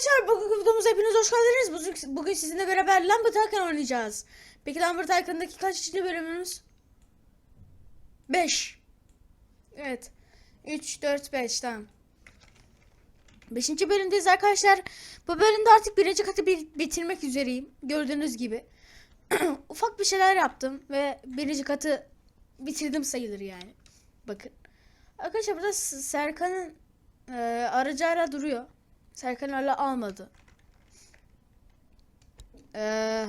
arkadaşlar bugünkü videomuza hepiniz hoş geldiniz. Bugün, bugün sizinle beraber Lambert Tycoon oynayacağız. Peki Lambert Tycoon'daki kaçıncı bölümümüz? 5. Evet. 3, 4, 5 tamam. 5. bölümdeyiz arkadaşlar. Bu bölümde artık birinci katı bi- bitirmek üzereyim. Gördüğünüz gibi. Ufak bir şeyler yaptım ve birinci katı bitirdim sayılır yani. Bakın. Arkadaşlar burada Serkan'ın e, aracı hala duruyor. Serkan hala almadı. Ee,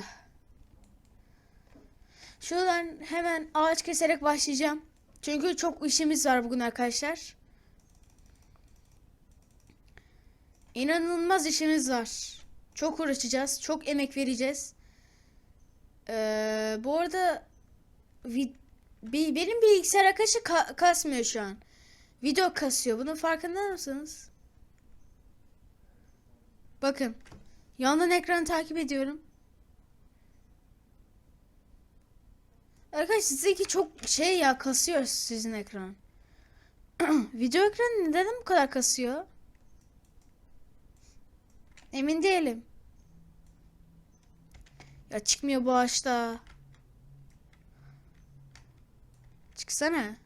şuradan hemen ağaç keserek başlayacağım. Çünkü çok işimiz var bugün arkadaşlar. İnanılmaz işimiz var. Çok uğraşacağız. Çok emek vereceğiz. Ee, bu arada benim bilgisayar arkadaşı ka- kasmıyor şu an. Video kasıyor. Bunun farkında mısınız? Bakın. Yandan ekranı takip ediyorum. Arkadaşlar sizinki çok şey ya kasıyor sizin ekran. Video ekranı neden bu kadar kasıyor? Emin değilim. Ya çıkmıyor bu ağaçta. Çıksana.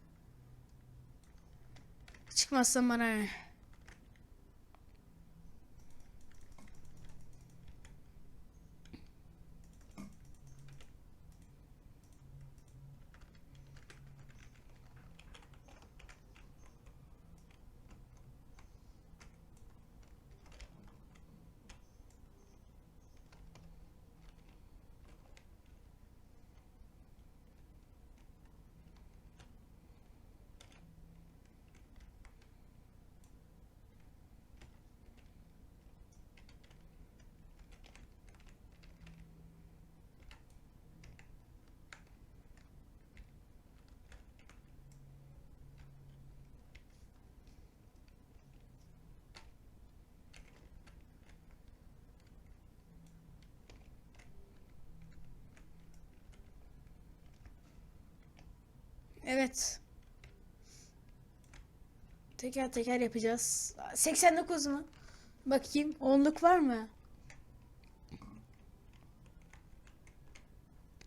Çıkmazsan bana ne? Evet. Teker teker yapacağız. 89 mu? Bakayım. Onluk var mı?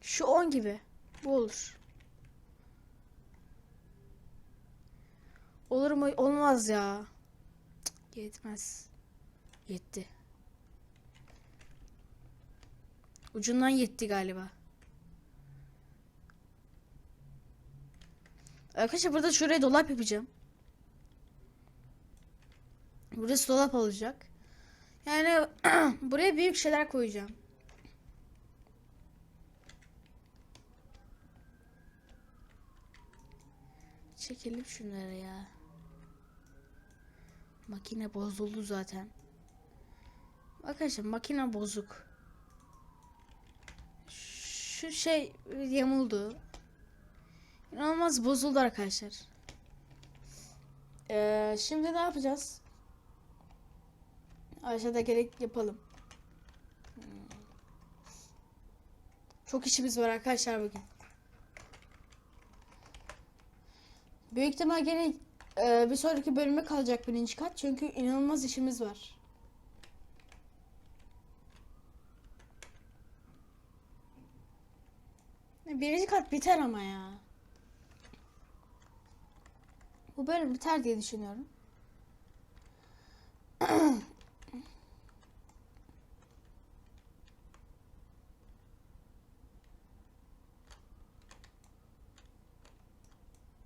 Şu 10 gibi. Bu olur. Olur mu? Olmaz ya. Cık, Yetmez. Yetti. Ucundan yetti galiba. Arkadaşlar burada şuraya dolap yapacağım. Burası dolap olacak. Yani buraya büyük şeyler koyacağım. Çekelim şunları ya. Makine bozuldu zaten. Arkadaşlar makine bozuk. Şu şey yamuldu. İnanılmaz bozuldu arkadaşlar. Ee, şimdi ne yapacağız? Aşağıda gerek yapalım. Hmm. Çok işimiz var arkadaşlar bugün. Büyük ihtimal gene e, bir sonraki bölüme kalacak birinci kat. Çünkü inanılmaz işimiz var. Birinci kat biter ama ya. Bu bölüm biter diye düşünüyorum.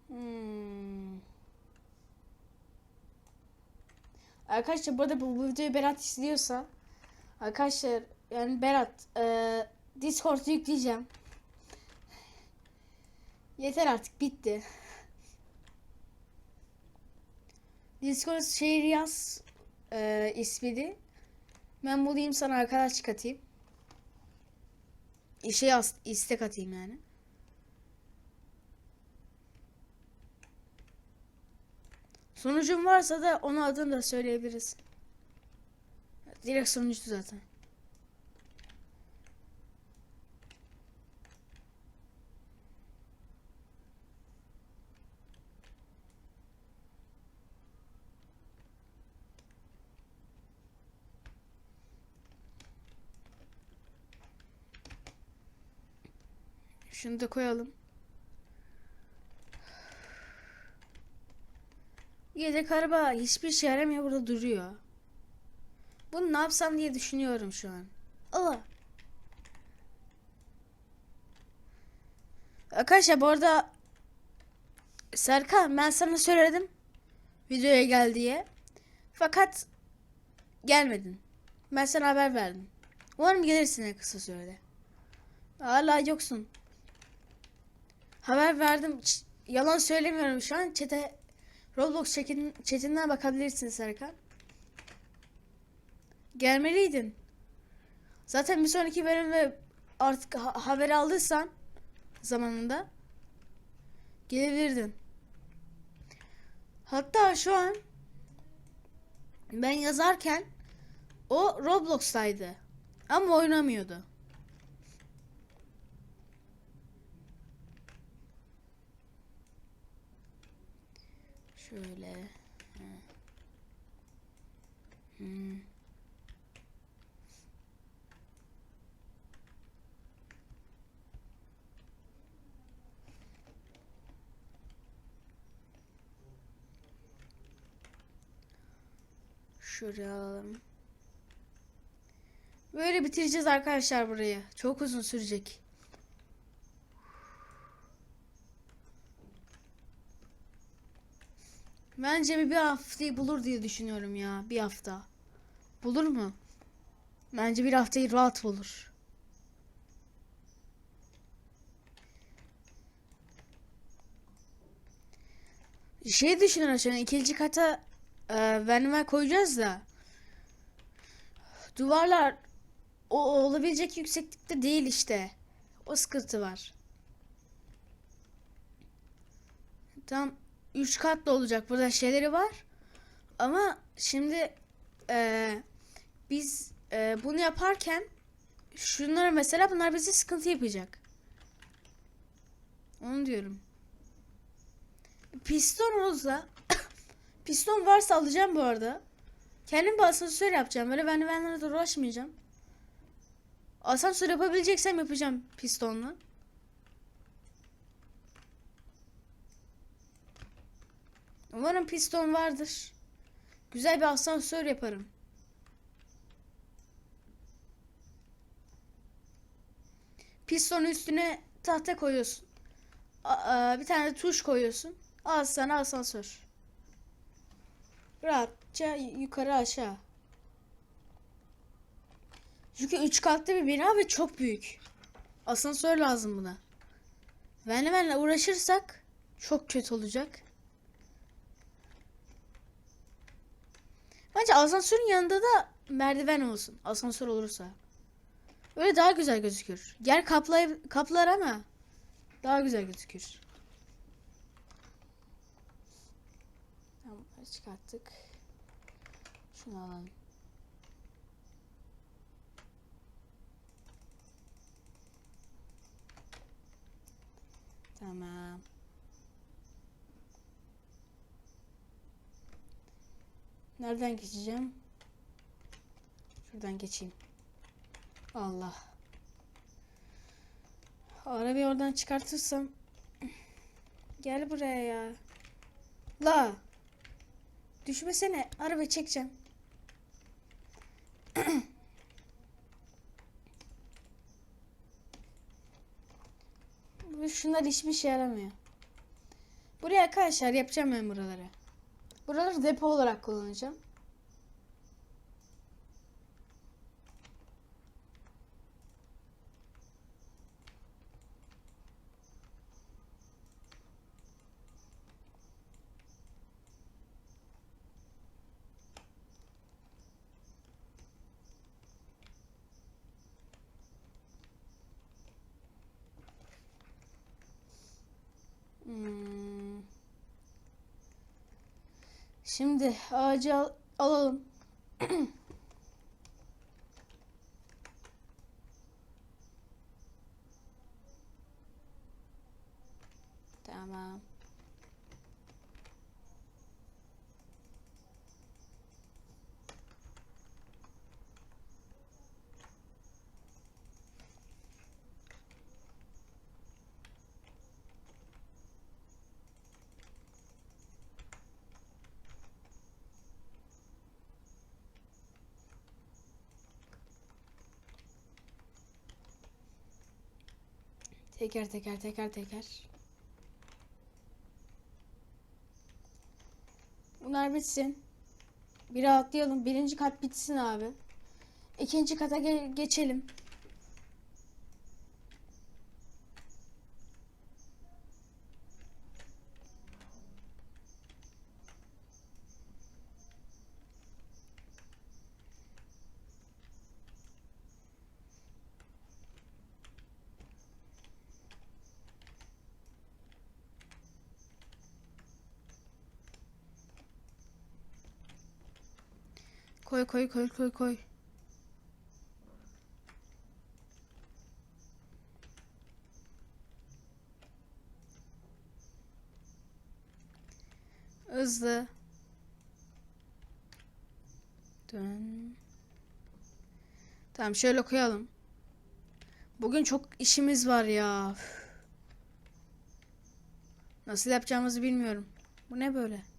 Hmm. Arkadaşlar burada bu, videoyu Berat izliyorsa Arkadaşlar yani Berat e, Discord'u yükleyeceğim. Yeter artık bitti. Discord şehir yaz e, ismini. Ben bulayım sana arkadaş katayım. İşe yaz, istek atayım yani. Sonucum varsa da onu adını da söyleyebiliriz. Direkt sonucu zaten. Şunu da koyalım. Yedek araba hiçbir şey yaramıyor burada duruyor. Bunu ne yapsam diye düşünüyorum şu an. Allah. Arkadaşlar bu arada Serkan ben sana söyledim videoya gel diye. Fakat gelmedin. Ben sana haber verdim. Umarım gelirsin en kısa sürede. Hala yoksun. Haber verdim. Ç- yalan söylemiyorum şu an. Çete Roblox chat'in, chatinden bakabilirsin Serkan. Gelmeliydin. Zaten bir sonraki bölümde artık ha- haber aldıysan zamanında gelebilirdin. Hatta şu an ben yazarken o Roblox'taydı. Ama oynamıyordu. Şöyle. Hmm. Şuraya alalım. Böyle bitireceğiz arkadaşlar burayı. Çok uzun sürecek. Bence bir, haftayı bulur diye düşünüyorum ya. Bir hafta. Bulur mu? Bence bir haftayı rahat bulur. Şey düşünüyorum an ikinci kata e, vernimer koyacağız da duvarlar o olabilecek yükseklikte değil işte. O sıkıntı var. Tam 3 katlı olacak. Burada şeyleri var. Ama şimdi e, biz e, bunu yaparken şunlar mesela bunlar bize sıkıntı yapacak. Onu diyorum. Piston olsa piston varsa alacağım bu arada. Kendim bir asansör yapacağım. Böyle ben benlere de uğraşmayacağım. Asansör yapabileceksem yapacağım pistonla. Umarım piston vardır. Güzel bir asansör yaparım. Pistonun üstüne tahta koyuyorsun. Aa, bir tane tuş koyuyorsun. Al sana asansör. Rahatça yukarı aşağı. Çünkü üç katlı bir bina ve çok büyük. Asansör lazım buna. Benle benle uğraşırsak çok kötü olacak. Bence asansörün yanında da merdiven olsun. Asansör olursa. Öyle daha güzel gözükür. Yer kaplay kaplar ama daha güzel gözükür. Tamam çıkarttık. Şunu alalım. Tamam. Nereden geçeceğim? Şuradan geçeyim. Allah. Arabayı oradan çıkartırsam. Gel buraya ya. La. Düşmesene. Arabayı çekeceğim. Şunlar hiçbir şey yaramıyor. Buraya arkadaşlar yapacağım ben buraları. Buraları depo olarak kullanacağım. Hmm. Şimdi ağacı al- alalım. Tamam. Teker teker teker teker. Bunlar bitsin. Bir rahatlayalım. Birinci kat bitsin abi. İkinci kata ge- geçelim. Koy koy koy koy koy. Hızlı. Dön. Tamam şöyle koyalım. Bugün çok işimiz var ya. Nasıl yapacağımızı bilmiyorum. Bu ne böyle?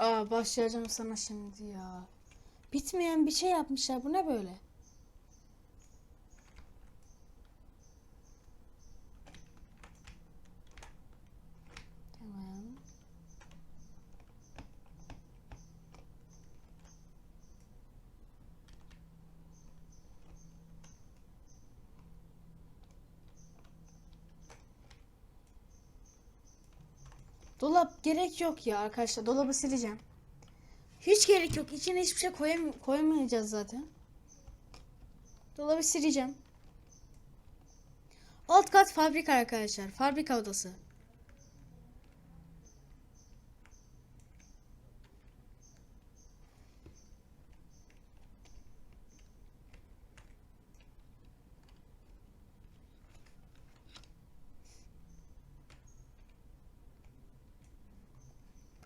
Aa başlayacağım sana şimdi ya. Bitmeyen bir şey yapmışlar. Bu ne böyle? Tamam. Dolap gerek yok ya arkadaşlar. Dolabı sileceğim. Hiç gerek yok. İçine hiçbir şey koyam koyamayacağız zaten. Dolabı sileceğim. Alt kat fabrika arkadaşlar. Fabrika odası.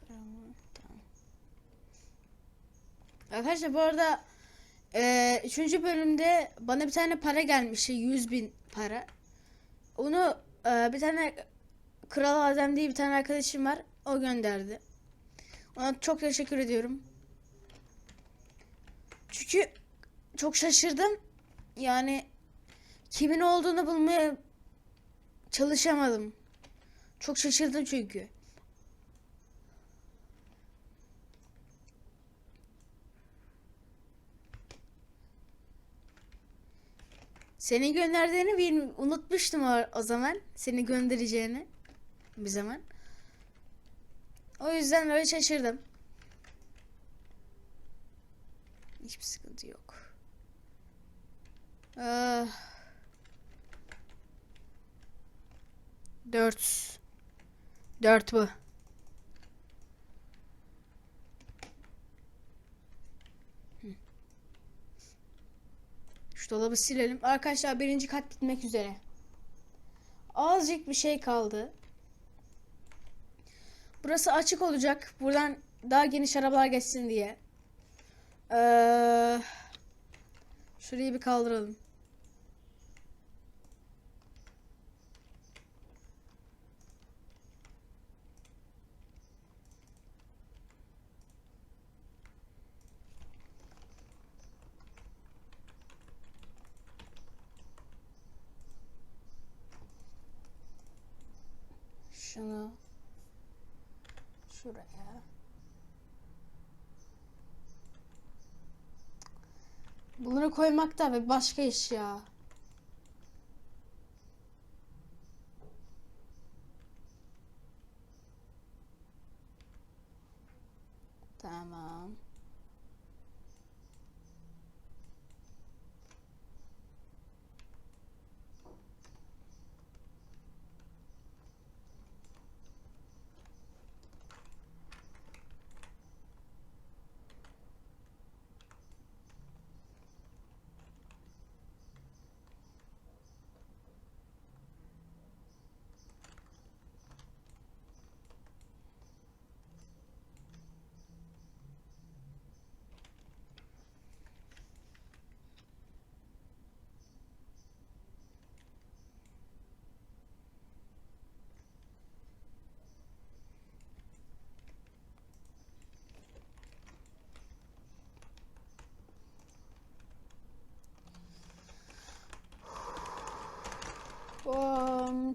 Tamam. Tamam. Arkadaşlar bu arada eee, üçüncü bölümde bana bir tane para gelmişti. 100 bin para. Onu eee, bir tane Kral Adem diye bir tane arkadaşım var. O gönderdi. Ona çok teşekkür ediyorum. Çünkü çok şaşırdım. Yani kimin olduğunu bulmaya çalışamadım. Çok şaşırdım çünkü. Seni gönderdiğini bil- unutmuştum o, o zaman. Seni göndereceğini bir zaman. O yüzden öyle şaşırdım. Hiçbir sıkıntı yok. Ah. Dört. Dört bu. Şu dolabı silelim. Arkadaşlar birinci kat bitmek üzere. Azıcık bir şey kaldı. Burası açık olacak. Buradan daha geniş arabalar geçsin diye. Ee, şurayı bir kaldıralım. Şunu şuraya. Bunları koymak da bir başka iş ya.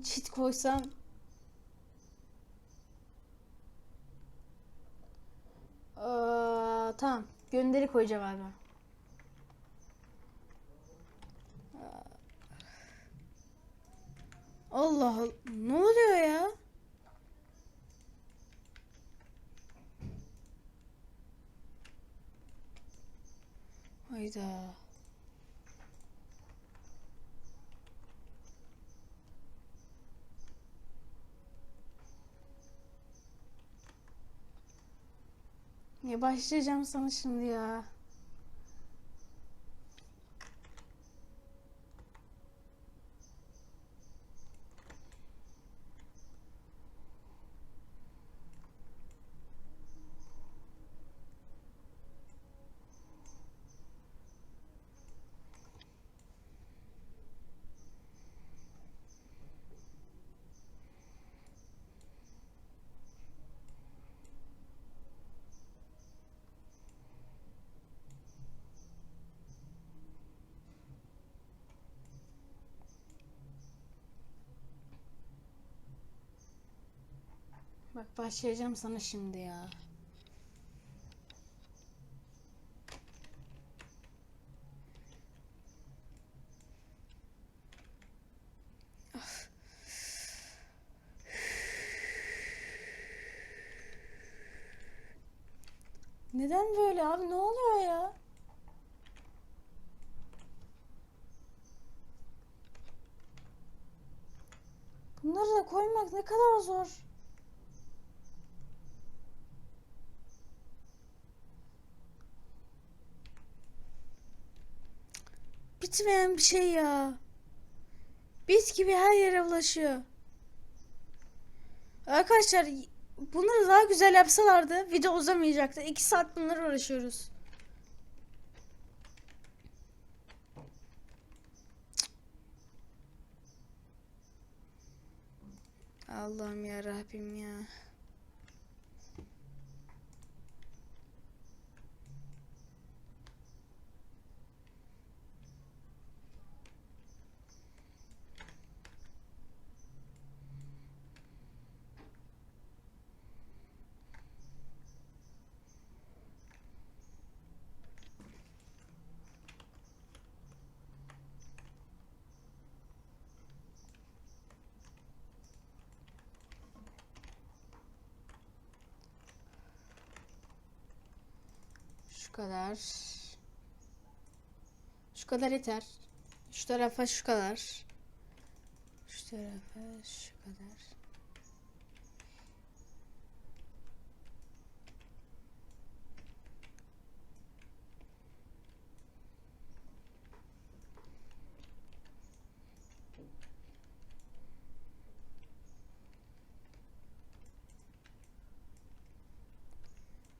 Cheat koysam. Aa, tamam. Gönderi koyacağım abi. Allah Allah. Ne oluyor ya? Hayda. Ya başlayacağım sana şimdi ya. Bak başlayacağım sana şimdi ya. Neden böyle abi? Ne oluyor ya? Bunları da koymak ne kadar zor. Bitmeyen bir şey ya. Bit gibi her yere ulaşıyor. Arkadaşlar bunları daha güzel yapsalardı video uzamayacaktı. 2 saat bunları uğraşıyoruz. Allah'ım ya Rabbim ya. Şu kadar. Şu kadar yeter. Şu tarafa şu kadar. Şu tarafa şu kadar.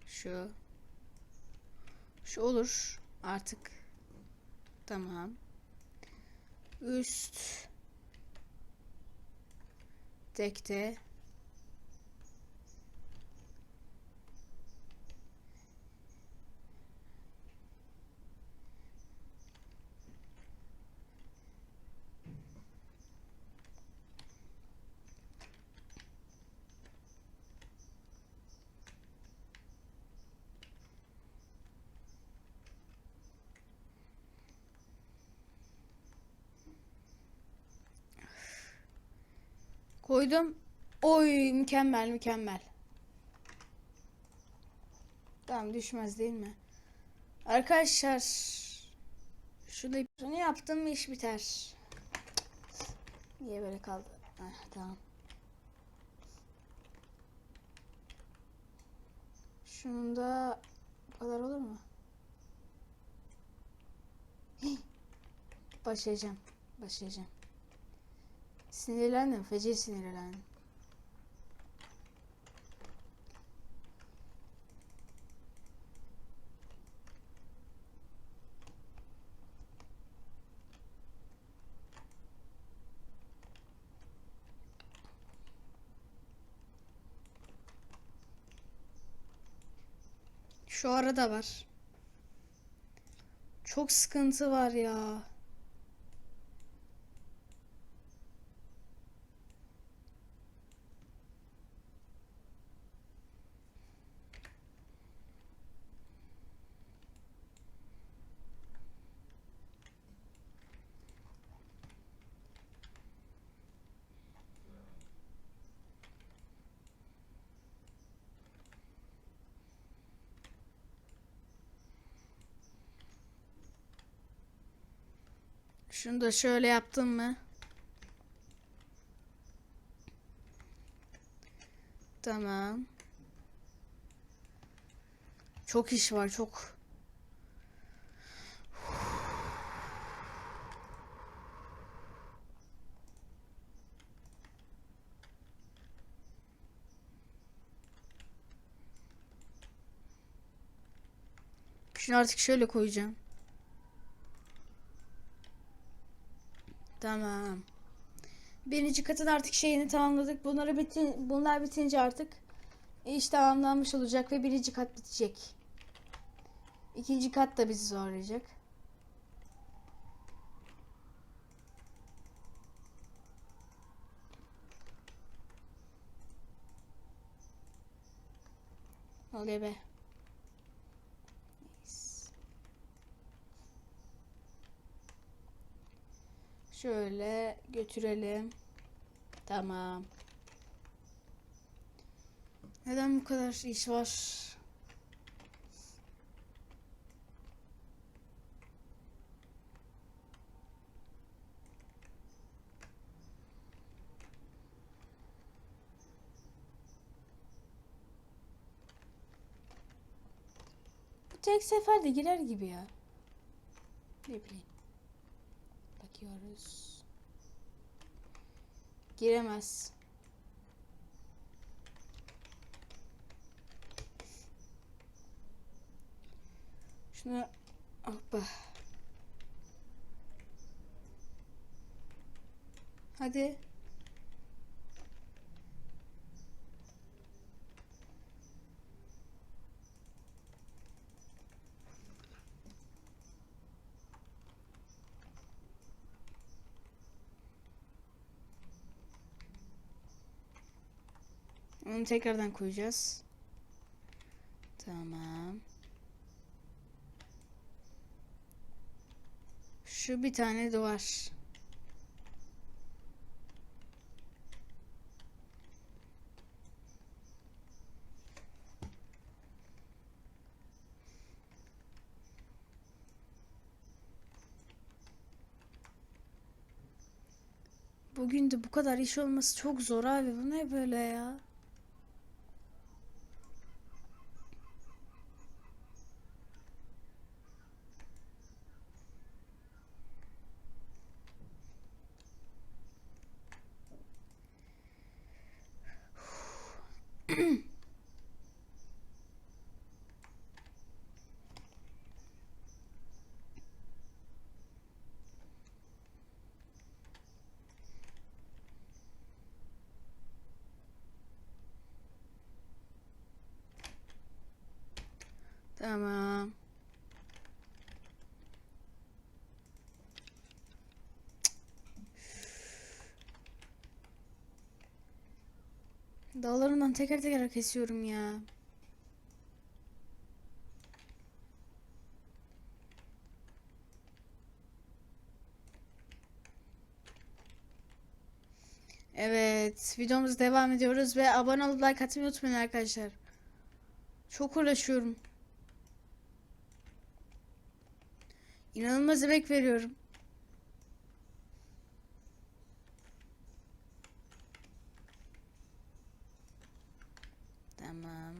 Şu. Şu olur artık. Tamam. Üst. Tekte. Koydum. Oy mükemmel mükemmel. Tamam düşmez değil mi? Arkadaşlar şurada şunu yaptım iş biter. Niye böyle kaldı? Heh, tamam. Şunun da bu kadar olur mu? Başlayacağım. Başlayacağım. Sinirlendim. Feci sinirlendim. Şu arada var. Çok sıkıntı var ya. Şunu da şöyle yaptım mı? Tamam. Çok iş var çok. Şunu artık şöyle koyacağım. Tamam. Birinci katın artık şeyini tamamladık. Bunları bitin, bunlar bitince artık iş tamamlanmış olacak ve birinci kat bitecek. İkinci kat da bizi zorlayacak. Oluyor be? Şöyle götürelim. Tamam. Neden bu kadar iş var? Bu tek seferde girer gibi ya. Ne bileyim. Bakıyoruz. Giremez. Şunu hoppa. Hadi. Onu tekrardan koyacağız. Tamam. Şu bir tane duvar. Bugün de bu kadar iş olması çok zor abi. Bu ne böyle ya? Tamam. Dağlarından teker teker kesiyorum ya. Evet, videomuza devam ediyoruz ve abone olup like atmayı unutmayın arkadaşlar. Çok uğraşıyorum. İnanılmaz emek veriyorum. Tamam.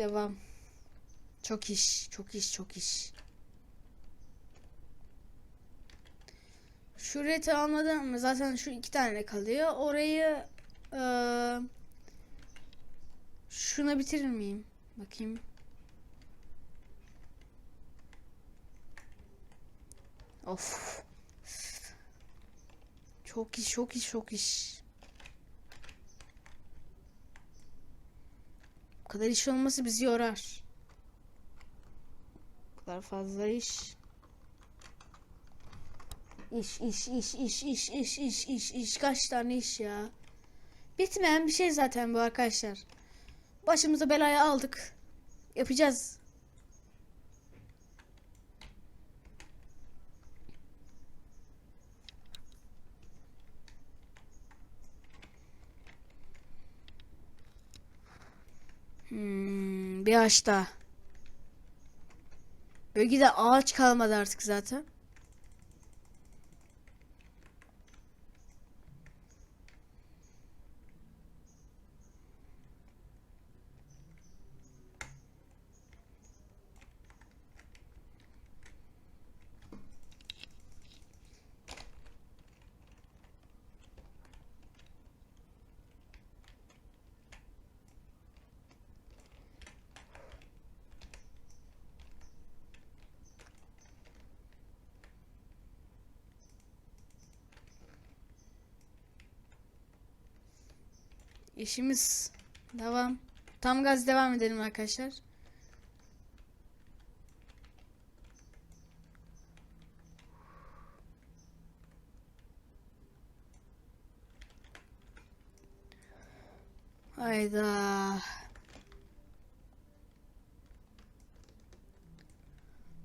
Devam. Çok iş, çok iş, çok iş. Şurayı tamamladım ama zaten şu iki tane kalıyor. Orayı eee, şuna bitirir miyim? Bakayım. Of. Çok iş, çok iş, çok iş. Kadar iş olması bizi yorar. Bu kadar fazla iş. İş iş iş iş iş iş iş iş iş kaç tane iş ya. Bitmeyen bir şey zaten bu arkadaşlar. Başımıza belaya aldık. Yapacağız. Hmm, bir ağaç daha. Bölgede ağaç kalmadı artık zaten. İşimiz devam. Tam gaz devam edelim arkadaşlar. Hayda.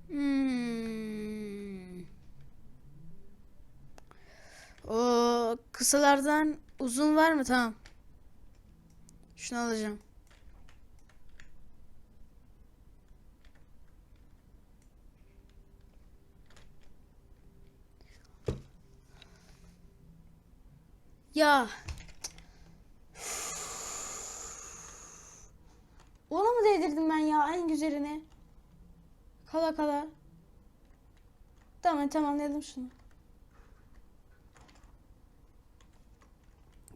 Hmm. O kısalardan uzun var mı? Tamam. Şunu alacağım. Ya. Ona mı değdirdim ben ya en güzelini? Kala kala. Tamam tamamladım şunu.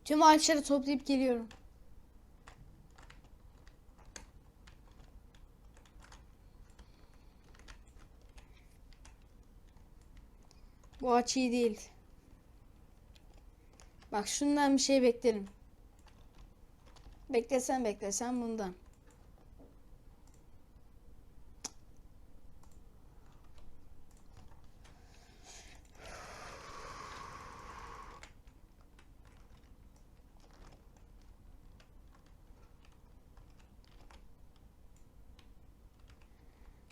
Tüm ağaçları toplayıp geliyorum. Bu ağaç iyi değil. Bak şundan bir şey beklerim. Beklesen beklesen bundan.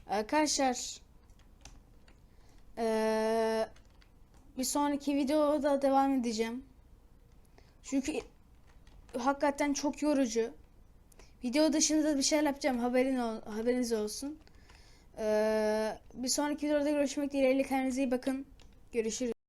Arkadaşlar eee, bir sonraki videoda devam edeceğim. Çünkü hakikaten çok yorucu. Video dışında bir şeyler yapacağım. Haberin ol, haberiniz olsun. Eee, bir sonraki videoda görüşmek dileğiyle. Kendinize iyi bakın. Görüşürüz.